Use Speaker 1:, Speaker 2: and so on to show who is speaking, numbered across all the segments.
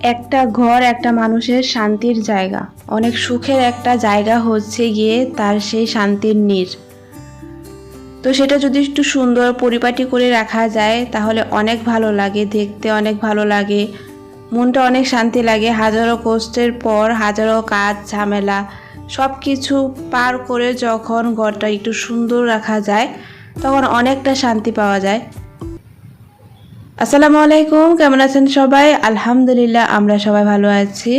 Speaker 1: একটা ঘর, একটা মানুষের শান্তির জায়গা। অনেক সুখের একটা জায়গা হচ্ছে গিয়ে তার সেই শান্তির নীর। তো সেটা যদি একটু সুন্দর পরিপাটি করে রাখা যায়, তাহলে অনেক ভালো লাগে, দেখতে অনেক ভালো লাগে। মনটা অনেক শান্তি লাগে। হাজারো কষ্টের পর, হাজারো কাজ, ঝামেলা সব কিছু পার করে যখন ঘরটা একটু সুন্দর রাখা যায়, তখন অনেকটা শান্তি পাওয়া যায়। আসসালামু আলাইকুম, কেমন আছেন সবাই? আলহামদুলিল্লাহ, আমরা সবাই ভালো আছি।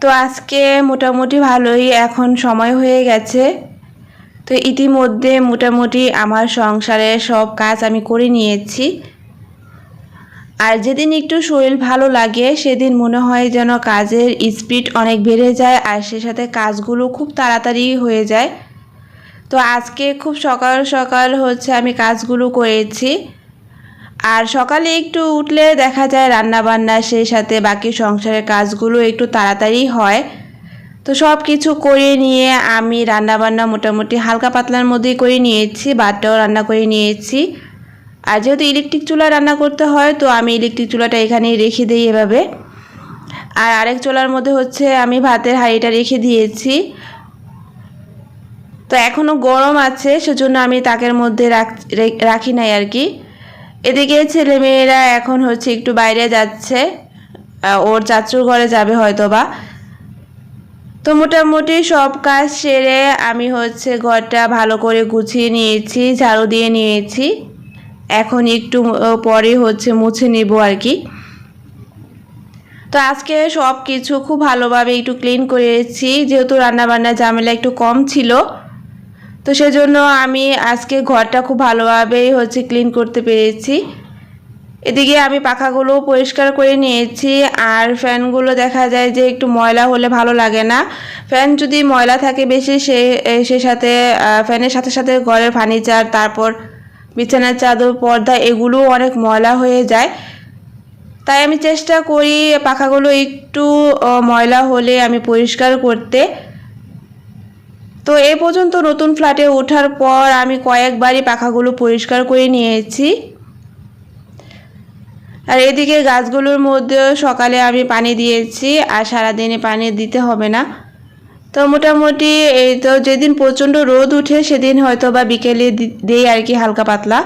Speaker 1: তো আজকে মোটামুটি ভালোই, এখন সময় হয়ে গেছে। তো ইতিমধ্যে মোটামুটি আমার সংসারে সব কাজ আমি করে নিয়েছি। আর যেদিন একটু শরীর ভালো লাগে, সেদিন মনে হয় যেন কাজের স্পিড অনেক বেড়ে যায়, আর সে সাথে কাজগুলো খুব তাড়াতাড়ি হয়ে যায়। তো আজকে খুব সকাল সকাল হচ্ছে আমি কাজগুলো করেছি। আর সকালে একটু উঠলে দেখা যায় রান্না বান্না সেই সাথে বাকি সংসারের কাজগুলো একটু তাড়াতাড়ি হয়। তো সব কিছু করে নিয়ে আমি রান্না বান্না মোটামুটি হালকা পাতলার মধ্যেই করে নিয়েছি ভাতটাও রান্না করে নিয়েছি। আর যেহেতু ইলেকট্রিক চুলা রান্না করতে হয়, তো আমি ইলেকট্রিক চুলাটা এখানেই রেখে দিই এভাবে। আর আরেক চুলার মধ্যে হচ্ছে আমি ভাতের হাঁড়িটা রেখে দিয়েছি। তো এখনও গরম আছে, সেজন্য আমি তাকের মধ্যে রাখি নাই আর কি। এদিকে ছেলেমেয়েরা এখন হচ্ছে একটু বাইরে যাচ্ছে ওর চাচুর ঘরে যাবে হয়তো বা তো মোটামুটি সব কাজ সেরে আমি হচ্ছে ঘরটা ভালো করে গুছিয়ে নিয়েছি, ঝাড়ু দিয়ে নিয়েছি। এখন একটু পরে হচ্ছে মুছে নেব আর কি। তো আজকে সব কিছু খুব ভালোভাবে একটু ক্লিন করেছি, যেহেতু রান্নাবান্না ঝামেলা একটু কম ছিল। তো সেজন্য আমি আজকে ঘরটা খুব ভালোভাবেই হচ্ছে ক্লিন করতে পেরেছি। এদিকে আমি পাখাগুলো পরিষ্কার করে নিয়েছি আর ফ্যানগুলো দেখা যায় যে একটু ময়লা হলে ভালো লাগে না। ফ্যান যদি ময়লা থাকে বেশি সে সে সাথে ফ্যানের সাথে সাথে ঘরের ফার্নিচার, তারপর বিছানার চাদর, পর্দা এগুলো অনেক ময়লা হয়ে যায়। তাই আমি চেষ্টা করি পাখাগুলো একটু ময়লা হলে আমি পরিষ্কার করতে। তো এ পর্যন্ত নতুন ফ্ল্যাটে ওঠার পর আমি কয়েকবারই পাখাগুলো পরিষ্কার করে নিয়েছি। আর এদিকে গাছগুলোর মধ্যেও সকালে আমি পানি দিয়েছি আর সারাদিনে পানি দিতে হবে না। তো মোটামুটি এই তো যেদিন প্রচণ্ড রোদ উঠে সেদিন হয়তো বা বিকেলে দিই আর কি হালকা পাতলা।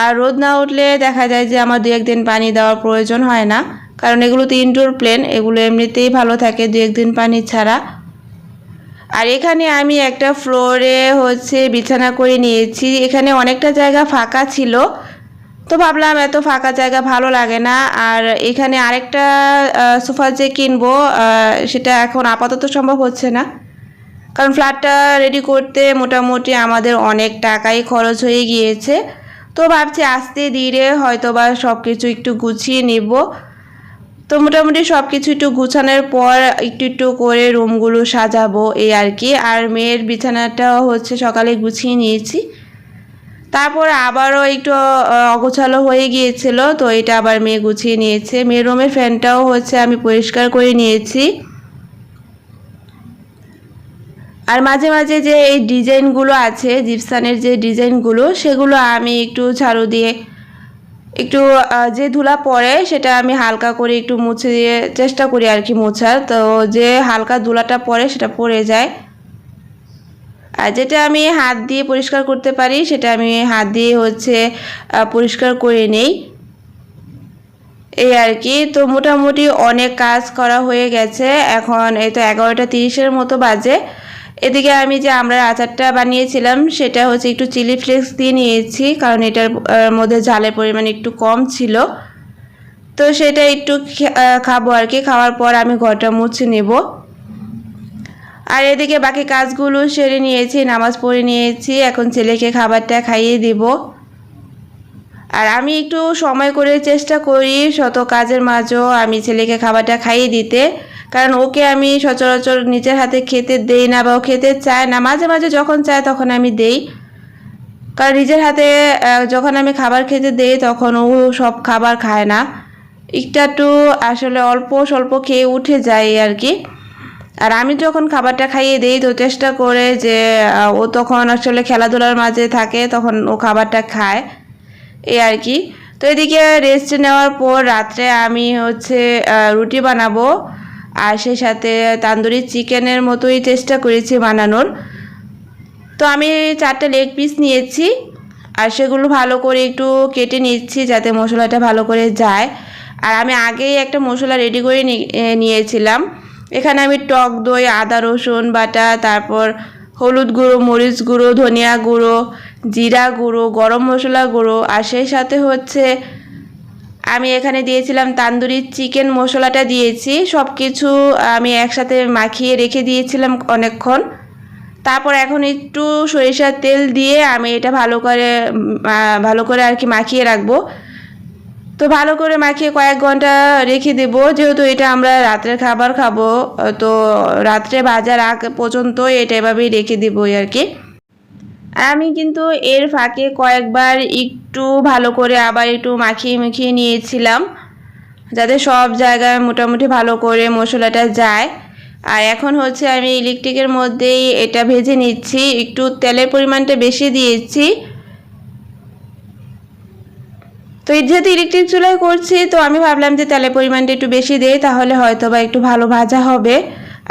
Speaker 1: আর রোদ না উঠলে দেখা যায় যে আমার দু একদিন পানি দেওয়ার প্রয়োজন হয় না। কারণ এগুলো তো ইনডোর প্লেন এগুলো এমনিতেই ভালো থাকে দু একদিন পানি ছাড়া। আর এখানে আমি একটা ফ্লোরে হচ্ছে বিছানা করে নিয়েছি। এখানে অনেকটা জায়গা ফাঁকা ছিল। তো ভাবলাম এত ফাঁকা জায়গা ভালো লাগে না। আর এখানে আরেকটা সোফা যে কিনবো সেটা এখন আপাতত সম্ভব হচ্ছে না। কারণ ফ্ল্যাটটা রেডি করতে মোটামুটি আমাদের অনেক টাকাই খরচ হয়ে গিয়েছে। তো ভাবছি আস্তে ধীরে হয়তো বা সব কিছু একটু গুছিয়ে নেব। তো মোটামুটি সব কিছু একটু গুছানোর পর একটু একটু করে রুমগুলো সাজাবো, এই আর কি। আর মেয়ের বিছানাটাও হচ্ছে সকালে গুছিয়ে নিয়েছি। তারপর আবারও একটু অগোছালো হয়ে গিয়েছিল, তো এটা আবার মেয়ে গুছিয়ে নিয়েছে। মেয়ের রুমের ফ্যানটাও হচ্ছে আমি পরিষ্কার করে নিয়েছি। আর মাঝে মাঝে যে এই ডিজাইনগুলো আছে, জিপসানের যে ডিজাইনগুলো, সেগুলো আমি একটু ঝাড়ু দিয়ে একটু যে ধুলা পড়ে সেটা আমি হালকা করে একটু মুছে দিয়ে চেষ্টা করি আর কি মোছার। তো যে হালকা ধুলাটা পড়ে সেটা পড়ে যায়। আর যেটা আমি হাত দিয়ে পরিষ্কার করতে পারি সেটা আমি হাত দিয়ে হচ্ছে পরিষ্কার করে নেই। এই আর কি। তো মোটামুটি অনেক কাজ করা হয়ে গেছে। এখন এই তো এগারোটা তিরিশের মতো বাজে। এদিকে আমি যে আমরা আচারটা বানিয়েছিলাম, সেটা হচ্ছে একটু চিলি ফ্লেক্স দিয়ে নিয়েছি, কারণ এটার মধ্যে ঝালের পরিমাণ একটু কম ছিল। তো সেটা একটু খাব আর কি, খাওয়ার পর আমি ঘরটা মুছে নেব। আর এদিকে বাকি কাজগুলো সেরে নিয়েছি, নামাজ পড়ে নিয়েছি, এখন ছেলেকে খাবারটা খাইয়ে দেব। আর আমি একটু সময় করে চেষ্টা করি শত কাজের মাঝেও আমি ছেলেকে খাবারটা খাইয়ে দিতে। কারণ ওকে আমি সচরাচর নিজের হাতে খেতে দেই না বা ও খেতে চায় না। মাঝে মাঝে যখন চায় তখন আমি দেই। কারণ নিজের হাতে যখন আমি খাবার খেতে দেই তখন ও সব খাবার খায় না। একটু আসলে অল্প স্বল্প খেয়ে উঠে যায় আর কি। আর আমি যখন খাবারটা খাইয়ে দিই তো চেষ্টা করে যে ও তখন আসলে খেলাধুলার মাঝে থাকে তখন ও খাবারটা খায়। এই আর কি। তো এদিকে রেস্ট নেওয়ার পর রাত্রে আমি হচ্ছে রুটি বানাবো। আর সেই সাথে তান্দুরি চিকেনের মতোই চেষ্টা করেছি বানানোর। তো আমি চারটে লেগ পিস নিয়েছি আর সেগুলো ভালো করে একটু কেটে নিচ্ছি যাতে মশলাটা ভালো করে যায়। আর আমি আগেই একটা মশলা রেডি করে নিয়েছিলাম। এখানে আমি টক দই, আদা, রসুন বাটা, তারপর হলুদ গুঁড়ো, মরিচ গুঁড়ো, ধনিয়া গুঁড়ো, জিরা গুঁড়ো, গরম মশলা গুঁড়ো, আর সেই সাথে হচ্ছে আমি এখানে দিয়েছিলাম তান্দুরি চিকেন মশলাটা দিয়েছি। সব কিছু আমি একসাথে মাখিয়ে রেখে দিয়েছিলাম অনেকক্ষণ। তারপর এখন একটু সরিষার তেল দিয়ে আমি এটা ভালো করে ভালো করে আর কি মাখিয়ে রাখব। তো ভালো করে মাখিয়ে কয়েক ঘণ্টা রেখে দেবো। যেহেতু এটা আমরা রাত্রের খাবার খাব, তো রাত্রে বাজার আগ পর্যন্ত এটা এভাবেই রেখে দেবো আর কি। আমি কিন্তু এর ফাঁকে কয়েকবার একটু ভালো করে আবার একটু মাখিয়ে মাখিয়ে নিয়েছিলাম, যাতে সব জায়গায় মোটামুটি ভালো করে মশলাটা যায়। আর এখন হচ্ছে আমি ইলেকট্রিকের মধ্যেই এটা ভেজে নিচ্ছি, একটু তেলের পরিমাণটা বেশি দিয়েছি। তো যেহেতু ইলেকট্রিক চুলায় করছি, তো আমি ভাবলাম যে তেলের পরিমাণটা একটু বেশি দিই, তাহলে হয়তো বা একটু ভালো ভাজা হবে।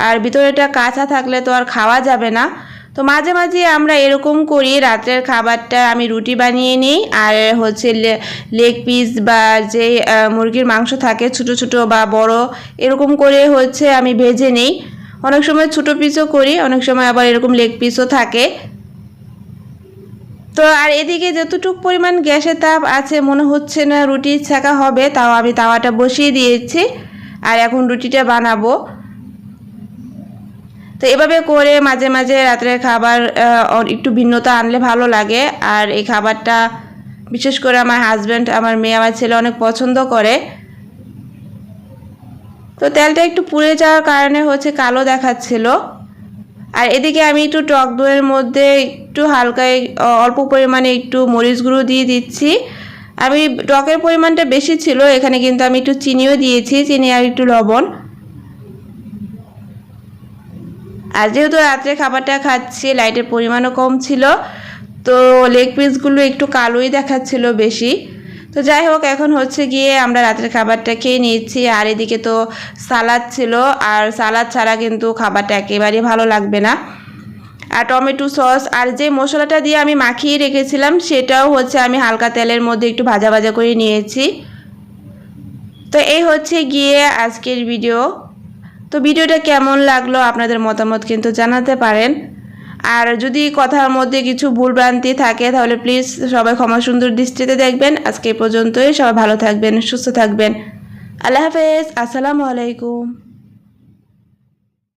Speaker 1: আর ভিতরেটা কাঁচা থাকলে তো আর খাওয়া যাবে না। তো মাঝে মাঝে আমরা এরকম করি রাতের খাবারটা আমি রুটি বানিয়ে নিই আর হচ্ছে লেগ পিস বা যে মুরগির মাংস থাকে ছোট ছোট বা বড়, এরকম করে হচ্ছে আমি ভেজে নিই। অনেক সময় ছোট পিসও করি, অনেক সময় আবার এরকম লেগ পিসও থাকে। তো আর এদিকে যতটুকু পরিমাণ গ্যাসের তাপ আছে, মনে হচ্ছে না রুটি ছাকা হবে, তাও আমি তাওয়াটা বসিয়ে দিয়েছি। আর এখন রুটিটা বানাবো। তো এভাবে করে মাঝে মাঝে রাত্রের খাবার একটু ভিন্নতা আনলে ভালো লাগে। আর এই খাবারটা বিশেষ করে আমার হাজব্যান্ড আমার মেয়ে, আমার ছেলে অনেক পছন্দ করে। তো তেলটা একটু পুড়ে যাওয়ার কারণে হচ্ছে কালো দেখাচ্ছিল। আর এদিকে আমি একটু টক দইয়ের মধ্যে একটু হালকা অল্প পরিমাণে একটু মরিচ গুঁড়ো দিয়ে দিচ্ছি। আমি টকের পরিমাণটা বেশি ছিল, এখানে কিন্তু আমি একটু চিনিও দিয়েছি, চিনি আর একটু লবণ। আর যেহেতু রাত্রে খাবারটা খাচ্ছি, লাইটের পরিমাণও কম ছিল, তো লেগ পিসগুলো একটু কালোই দেখাচ্ছিল বেশি। তো যাই হোক, এখন হচ্ছে গিয়ে আমরা রাতের খাবারটা খেয়ে নিয়েছি। আর এদিকে তো সালাদ ছিল, আর সালাদ ছাড়া কিন্তু খাবারটা একেবারেই ভালো লাগবে না। আর টমেটো সস, আর যে মশলাটা দিয়ে আমি মাখিয়ে রেখেছিলাম, সেটাও হচ্ছে আমি হালকা তেলের মধ্যে একটু ভাজা ভাজা করে নিয়েছি। তো এই হচ্ছে গিয়ে আজকের ভিডিও তো ভিডিওটা কেমন লাগল আপনাদের মতামত কিন্তু জানাতে পারেন। আর যদি কথার মধ্যে কিছু ভুলভ্রান্তি থাকে, তাহলে প্লিজ সবাই ক্ষমা সুন্দর দৃষ্টিতে দেখবেন। আজকে পর্যন্তই। সবাই ভালো থাকবেন, সুস্থ থাকবেন। আল্লাহ হাফেজ। আসসালামু আলাইকুম।